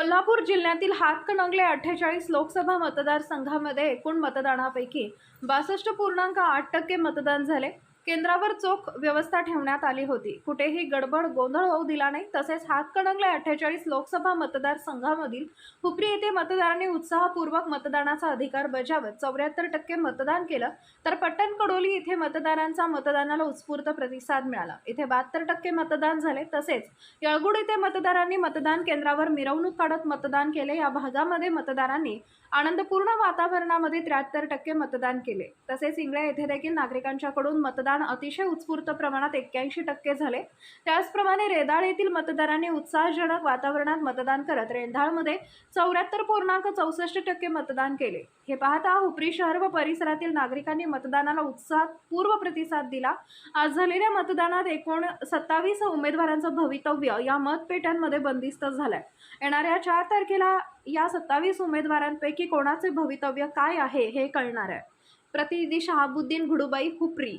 कोल्हापूर जिल्ह्यातील हातकणंगले अठ्ठेचाळीस लोकसभा मतदारसंघामध्ये एकूण मतदानापैकी बासष्ट पूर्णांक आठ टक्के मतदान झाले. केंद्रावर चोख व्यवस्था ठेवण्यात आली होती. कुठेही गडबड गोंधळ होऊ दिला नाही. तसेच हातकणंगले अठ्ठेचाळीस लोकसभा मतदारसंघामधील हुपरी येथे मतदारांनी उत्साहपूर्वक मतदानाचा अधिकार बजावत चौऱ्याहत्तर टक्के मतदान केलं तर पट्टण कडोली येथे मतदारांचा मतदानाला उत्स्फूर्त प्रतिसाद मिळाला. इथे बहात्तर टक्के मतदान झाले. तसेच येळगुड येथे मतदारांनी मतदान केंद्रावर मिरवणूक काढत मतदान केले. या भागामध्ये मतदारांनी आनंदपूर्ण वातावरणामध्ये त्र्याहत्तर टक्के मतदान केले. तसेच इंगळे येथे देखील नागरिकांच्याकडून मतदान अतिशय उत्स्फूर्त प्रमाणात एक्क्याऐंशी टक्के झाले. त्याचप्रमाणे रेदाळ येथील मतदारांनी उत्साहजनक वातावरणात मतदान करत रेंदाळमध्ये चौऱ्याहत्तर पूर्णांक चौसष्ट टक्के मतदान केले. हे पाहता हुपरी शहर व परिसरातील नागरिकांनी मतदानाला उत्साहात पूर्व प्रतिसाद दिला. आज झालेल्या मतदानात एकूण सत्तावीस उमेदवारांचं भवितव्य या मतपेट्यांमध्ये बंदिस्त झालंय. येणाऱ्या चार तारखेला या सत्तावीस उमेदवारांपैकी कोणाचे भवितव्य काय आहे हे कळणार आहे. प्रतिनिधी शहाबुद्दीन घुडुबाई हुपरी.